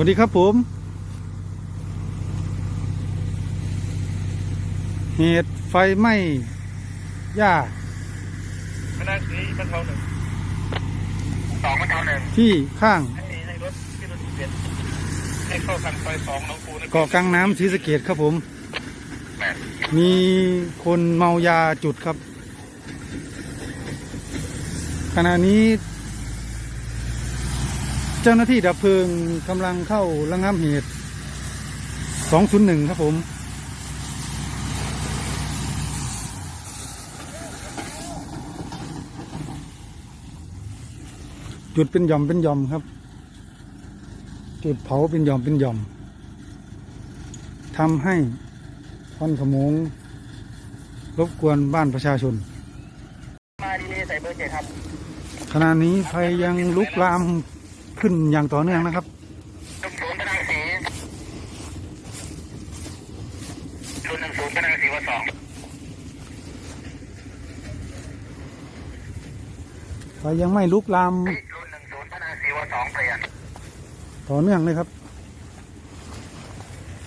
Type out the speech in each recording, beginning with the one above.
วัสดีครับผม เหตุไฟไหม้หญ้าคณะสีบรรเทาหนึ่งสองบรรเทาหนึ่งที่ข้างให้ให้รถที่รถเปลี่ยนให้เข้าทางซอยสองน้องปูนะเกาะกลางน้ำศรีสะเกดครับผมแปดมีคนเมายาจุดครับ ขณะนี้เจ้าหน้าที่ดับเพลิงกำลังเข้าระงับเหตุ 201 ครับผม จุดเป็นหย่อมเป็นหย่อมครับ จุดเผาเป็นหย่อมเป็นหย่อมทำให้ควันขโมง รบกวนบ้านประชาชนมาดีเลยใส่เบอร์เจ็ดครับขณะนี้ไฟยังลุกลาม ขึ้นอย่างต่อเนื่องนะครับลุงศูนย์พนังสีรุ่นหนึ่งศูนย์พนังสีวันสองไฟยังไม่ลุกลามรุ่นหนึ่งศูนย์พนังสีวันสองเปลี่ยนต่อเนื่องเลยครับ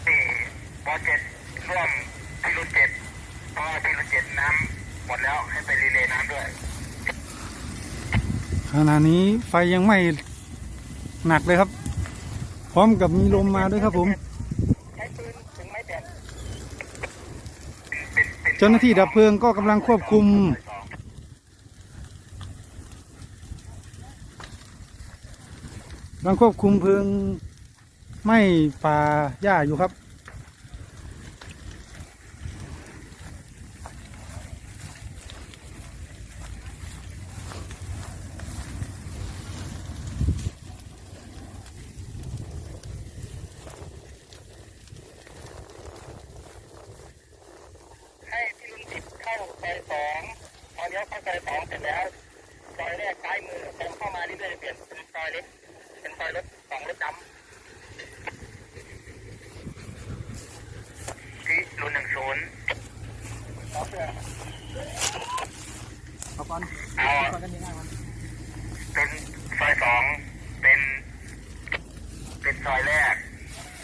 สี่บอเจ็ดร่วมที่รุ่นเจ็ดเพราะว่าที่รุ่นเจ็ดน้ำหมดแล้วให้ไปรีเลย์น้ำด้วยขณะนี้ไฟยังไม่ หนักเลยครับ พร้อมกับมีลมมาด้วยครับผม ใช้ปืนถึงไม่เปลี่ยนเจ้าหน้าที่ดับเพลิงก็กำลังควบคุม กำลังควบคุมเพลิงไหม้ป่าหญ้าอยู่ครับ ให้ที่รุ่นสิบเข้า ซอยสองพอเลี้ยวเข้าซอยสองเสร็จแล้วซอยแรกซ้ายมือตรงเข้ามาเรื่อยๆเปลี่ยนเป็นซอยเล็กเป็นซอยรถสองรถดำที่รุ่นหนึ่งศูนย์เอาก่อนเอาเป็นซอยสองเป็น เป็นซอยแรก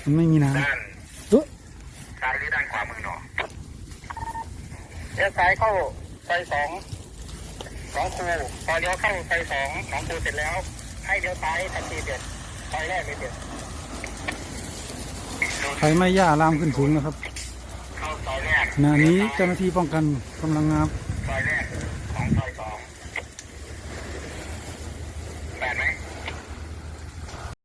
มันไม่มีน้ด้านำตุ๊ ซ้ายหรือด้านขวามือหนอเลี้ยว ซ้ายเข้าซอยสองหนองคูพอเลี้ยวเข้าซอยสองหนองคูเสร็จแล้ว ให้เลี้ยวซ้ายทันทีเด็ดซอยแรกเลยเด็ดไฟไหม้หญ้าลามขึ้นสูงนะครับเข้าซอยแรกขณะนี้เจ้าหน้าที่ป้องกันกำลังงานซอยแรก